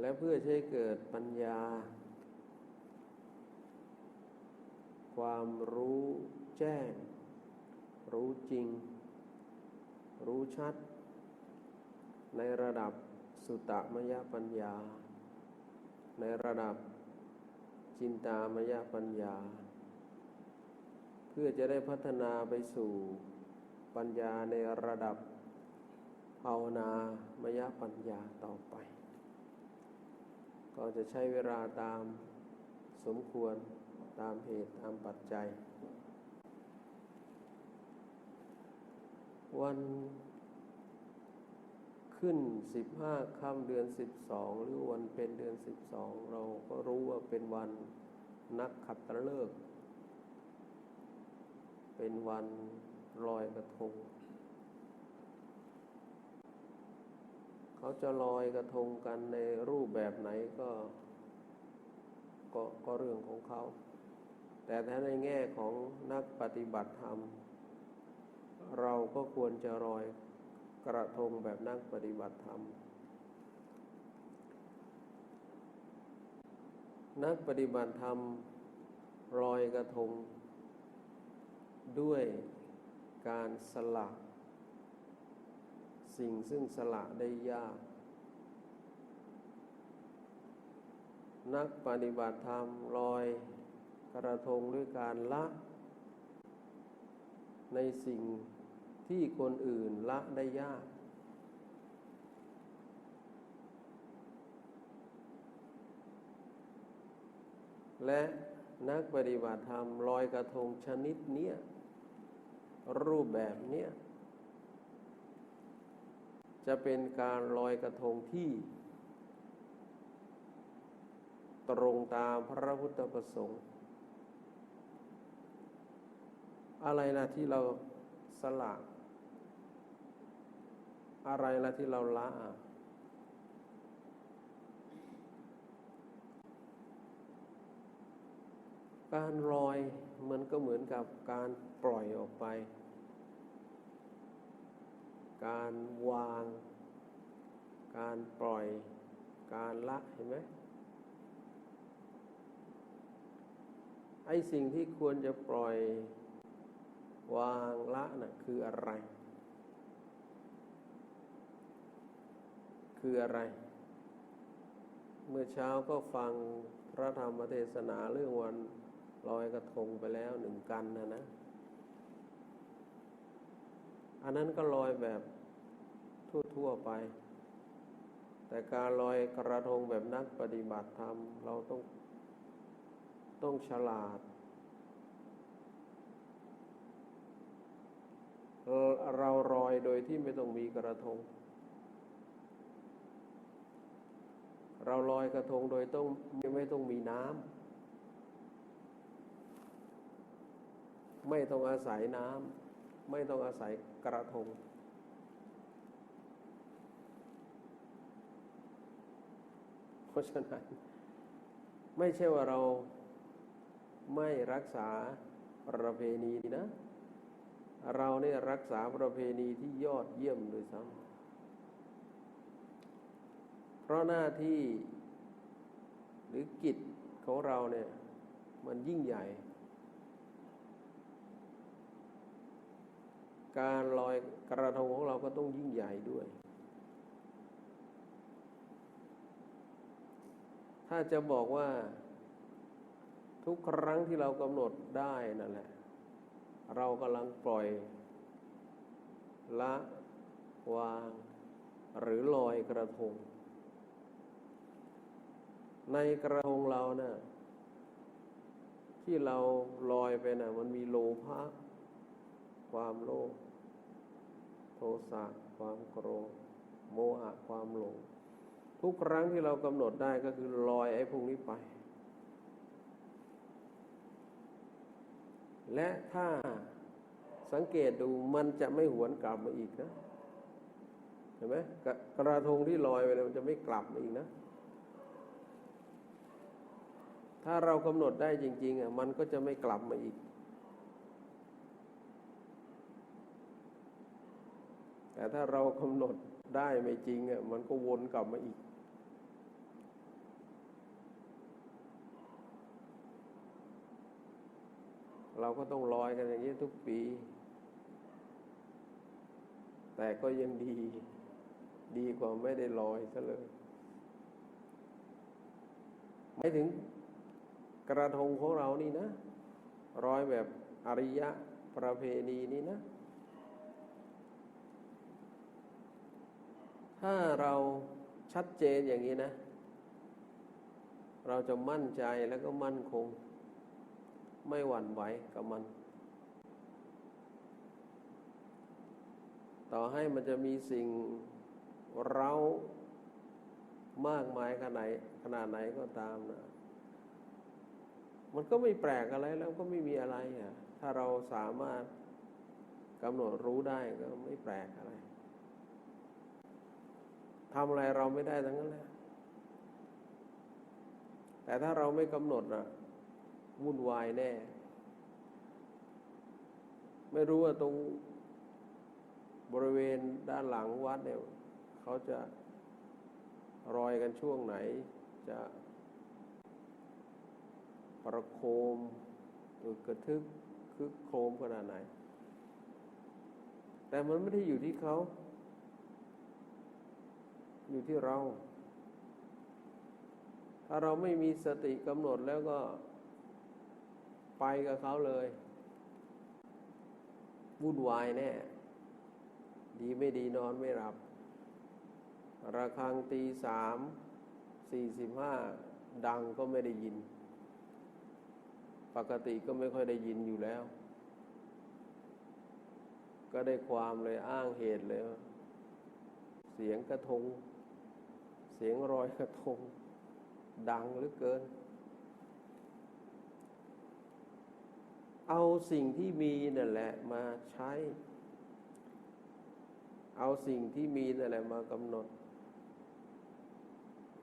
และเพื่อใช้เกิดปัญญา ความรู้แจ้ง รู้จริง รู้ชัด ในระดับสุตตมยปัญญา ในระดับจินตามยปัญญา เพื่อจะได้พัฒนาไปสู่ปัญญาในระดับภาวนามยปัญญาต่อไป ก็จะใช้เวลาตามสมควรตามเหตุตามปัจจัย วันขึ้นสิบห้าค่ำเดือนสิบสองหรือวันเป็นเดือนสิบสองเราก็รู้ว่าเป็นวันนักขัตฤกษ์เป็นวันลอยกระทง เขาจะลอยกระทงกันในรูปแบบไหนก็ก็ก็เรื่องของเขา แต่ถ้าในแง่ของนักปฏิบัติธรรม เราก็ควรจะลอยกระทงแบบนักปฏิบัติธรรม นักปฏิบัติธรรมลอยกระทง ด้วยการสละ สิ่งซึ่งสละได้ยาก นักปฏิบัติธรรมลอยกระทงด้วยการละ ในสิ่งที่คนอื่นละได้ยาก และนักปฏิบัติธรรมลอยกระทงชนิดเนี้ยรูปแบบเนี้ย จะเป็นการลอยกระทงที่ ตรงตามพระพุทธประสงค์ อะไรนะที่เราสละอะไรละที่เราละการลอยมันก็เหมือนกับการปล่อยออกไป การวาง การปล่อย การละเห็นไหมไอ้สิ่งที่ควรจะปล่อยวางละน่ะคืออะไร คืออะไร เมื่อเช้าก็ฟังพระธรรมเทศนาเรื่องวันลอยกระทงไปแล้วหนึ่งกันนะนะ อันนั้นก็ลอยแบบทั่วๆไป แต่การลอยกระทงแบบนักปฏิบัติธรรม เราต้องต้องฉลาด เราลอยโดยที่ไม่ต้องมีกระทง เราลอยกระทงโดยต้องไม่ต้องมีน้ำไม่ต้องอาศัยน้ำ ไม่ต้องอาศัยกระทง เพราะฉะนั้นไม่ใช่ว่าเราไม่รักษาประเพณีนะ เราเนี่ยรักษาประเพณีที่ยอดเยี่ยมโดยซ้ำเพราะหน้าที่หรือกิจของเราเนี่ย มันยิ่งใหญ่ การลอยกระทงของเราก็ต้องยิ่งใหญ่ด้วย ถ้าจะบอกว่า ทุกครั้งที่เรากำหนดได้นั่นแหละ เรากำลังปล่อย ละวาง หรือลอยกระทง ในกระทงเรานะ่ะที่เราลอยไปนะ่ะ มันมีโลภะความโลภ โทสะความโกรธโมหะความหลง ทุกครั้งที่เรากำหนดได้ก็คือลอยไอ้พวกนี้ไป และถ้าสังเกตดูมันจะไม่หวนกลับมาอีกนะเห็นไหมกระทงที่ลอยไปเลยมันจะไม่กลับมาอีกนะ ถ้าเรากำหนดได้จริง ๆอะมันก็จะไม่กลับมาอีก แต่ถ้าเรากำหนดได้ไม่จริงอะมันก็วนกลับมาอีก เราก็ต้องลอยกันอย่างนี้ทุกปี แต่ก็ยังดี ดีกว่าไม่ได้ลอยซะเลย ไม่ถึงกระทงของเรานี่นะ ร้อยแบบอริยะประเพณีนี่นะ ถ้าเราชัดเจนอย่างนี้นะ เราจะมั่นใจแล้วก็มั่นคง ไม่หวั่นไหวกับมัน ต่อให้มันจะมีสิ่งเรามากมายขนาดไหนขนาดไหนก็ตามนะ มันก็ไม่แปลกอะไรแล้วก็ไม่มีอะไรอะ ถ้าเราสามารถกำหนดรู้ได้ก็ไม่แปลกอะไร ทำอะไรเราไม่ได้ทั้งนั้นแหละแต่ถ้าเราไม่กำหนดนะวุ่นวายแน่ ไม่รู้ว่าตรงบริเวณด้านหลังวัดเนี่ยเขาจะรอยกันช่วงไหน จะประโคมหรือกระทึกคึกโครมขนาดไหน แต่มันไม่ได้อยู่ที่เขา อยู่ที่เรา ถ้าเราไม่มีสติกำหนดแล้วก็ไปกับเขาเลยวุ่นวายแน่ ดีไม่ดีนอนไม่หลับ ระฆังตีสามสี่สิบห้าดังก็ไม่ได้ยิน ปกติก็ไม่ค่อยได้ยินอยู่แล้ว ก็ได้ความเลยอ้างเหตุเลย เสียงกระทง เสียงรอยกระทง ดังเหลือเกิน เอาสิ่งที่มีนั่นแหละมาใช้ เอาสิ่งที่มีนั่นแหละมากำหนด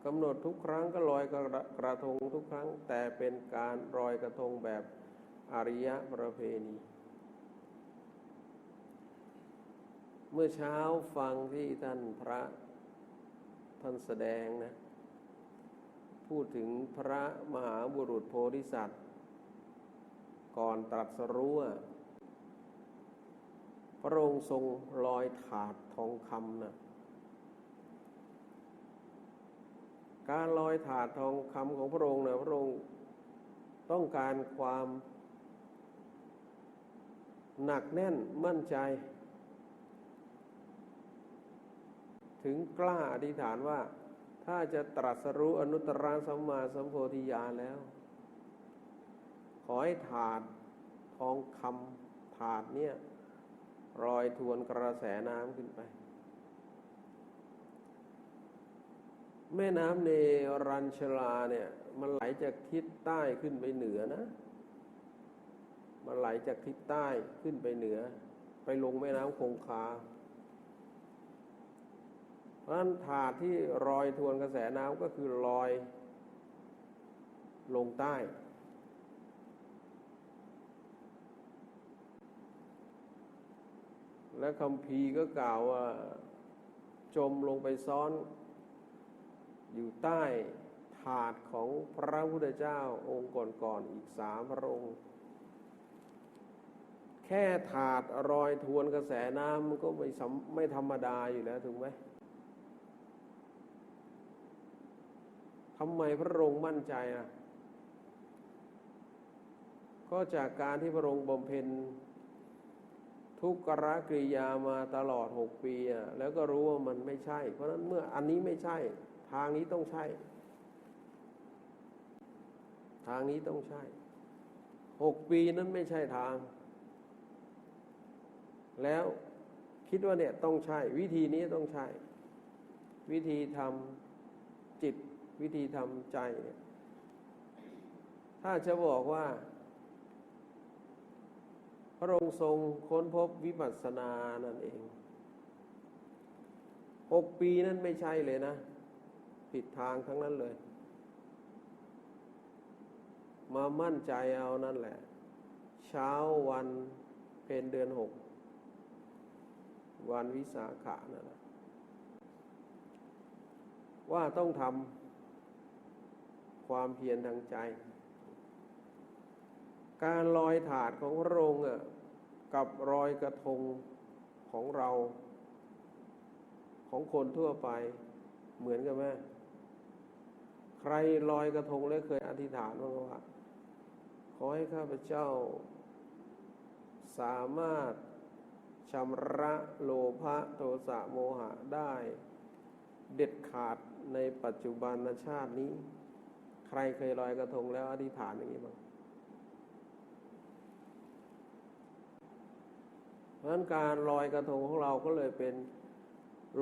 กำหนดทุกครั้งก็ลอยกระกระทงทุกครั้ง แต่เป็นการลอยกระทงแบบอริยประเพณี เมื่อเช้าฟังที่ท่านพระ ท่านแสดงนะ พูดถึงพระมหาบุรุษโพธิสัตว์ ก่อนตรัสรู้พระองค์ทรงลอยถาดทองคำนะการลอยถาดทองคำของพระองค์นะพระองค์ต้องการความหนักแน่นมั่นใจ ถึงกล้าอธิษฐานว่า ถ้าจะตรัสรู้อนุตตรสัมมาสัมโพธิญาณแล้ว ขอให้ถาดทองคำถาดเนี่ยรอยทวนกระแสน้ำขึ้นไป แม่น้ำเนรัญชลาเนี่ย มันไหลจากทิศใต้ขึ้นไปเหนือนะ มันไหลจากทิศใต้ขึ้นไปเหนือ ไปลงแม่น้ำคงคา เพราะฉะนั้นถาดที่รอยทวนกระแสน้ำก็คือรอยลงใต้ และคำพีก็กล่าวว่าจมลงไปซ้อน อยู่ใต้ถาดของพระพุทธเจ้าองค์ก่อนๆอีกสามพระองค์ แค่ถาดรอยทวนกระแสน้ำมันก็ไม่ไม่ธรรมดาอยู่แล้วถูกไหมทำไมพระองค์มั่นใจอะก็จากการที่พระองค์บำเพ็ญทุกขรกริยามาตลอดหกปีอะแล้วก็รู้ว่ามันไม่ใช่ เพราะนั้นเมื่ออันนี้ไม่ใช่ ทางนี้ต้องใช่ ทางนี้ต้องใช่หกปีนั้นไม่ใช่ทาง แล้วคิดว่าเนี่ยต้องใช่ วิธีนี้ต้องใช่ วิธีทำ วิธีทำใจเนี่ยถ้าจะบอกว่า พระองค์ทรงค้นพบวิปัสสนานั่นเองหกปีนั้นไม่ใช่เลยนะ ผิดทางทั้งนั้นเลย มามั่นใจเอานั่นแหละ เช้าวันเพ็ญเดือนหก วันวิสาขะนั่นแหละว่าต้องทำ ความเพียรทางใจ การลอยถาดของพระองค์กับรอยกระทงของเรา ของคนทั่วไปเหมือนกันไหมใครลอยกระทงแล้วเคยอธิษฐานบ้างว่า ขอให้ข้าพเจ้า สามารถชำระโลภะโทสะโมหะได้ เด็ดขาดในปัจจุบันชาตินี้ ใครเคยลอยกระทงแล้วอธิษฐานอย่างนี้บ้างเพราะฉะนั้นการลอยกระทงของเราก็เลยเป็น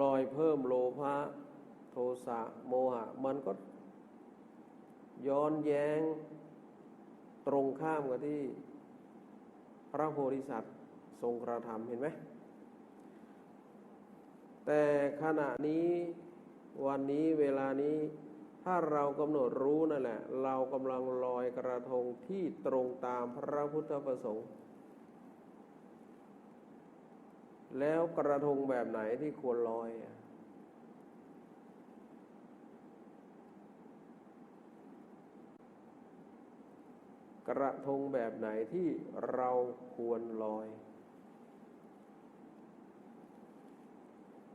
ลอยเพิ่มโลภะโทสะโมหะ มันก็ย้อนแย้งตรงข้ามกับที่พระโพธิสัตว์ทรงกระทำเห็นไหม แต่ขณะนี้วันนี้เวลานี้ ถ้าเรากำหนดรู้นั่นแหละ เรากำลังลอยกระทงที่ตรงตามพระพุทธประสงค์ แล้วกระทงแบบไหนที่ควรลอยกระทงแบบไหนที่เราควรลอย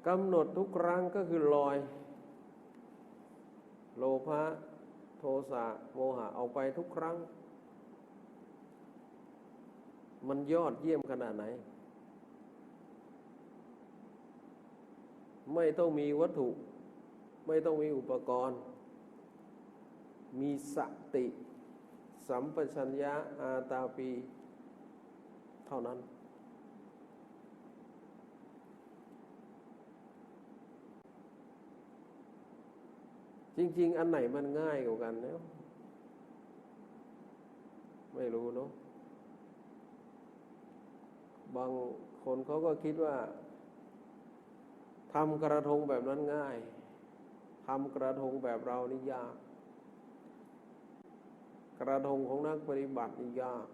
กำหนดทุกครั้งก็คือลอย โลภะโทสะโมหะเอาไปทุกครั้ง มันยอดเยี่ยมขนาดไหน ไม่ต้องมีวัตถุ ไม่ต้องมีอุปกรณ์ มีสติ สัมปชัญญะอาตาปี เท่านั้น จริง ๆ อันไหนมันง่ายกว่ากันเนาะไม่รู้เนาะบางคนเขาก็คิดว่าทำกระทงแบบนั้นง่ายทำกระทงแบบเรานี่ยาก กระทงของนักปฏิบัตินี่ยาก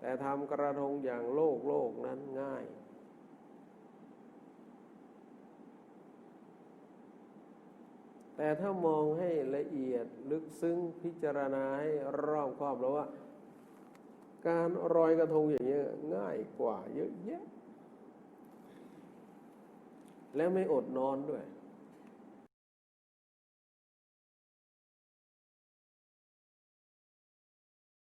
แต่ทำกระทงอย่างโลกโลกนั้นง่าย แต่ถ้ามองให้ละเอียดลึกซึ้งพิจารณาให้รอบครอบแล้วว่า การรอยกระทงอย่างนี้ยง่ายกว่าเยอะแยะ และไม่อดนอนด้วย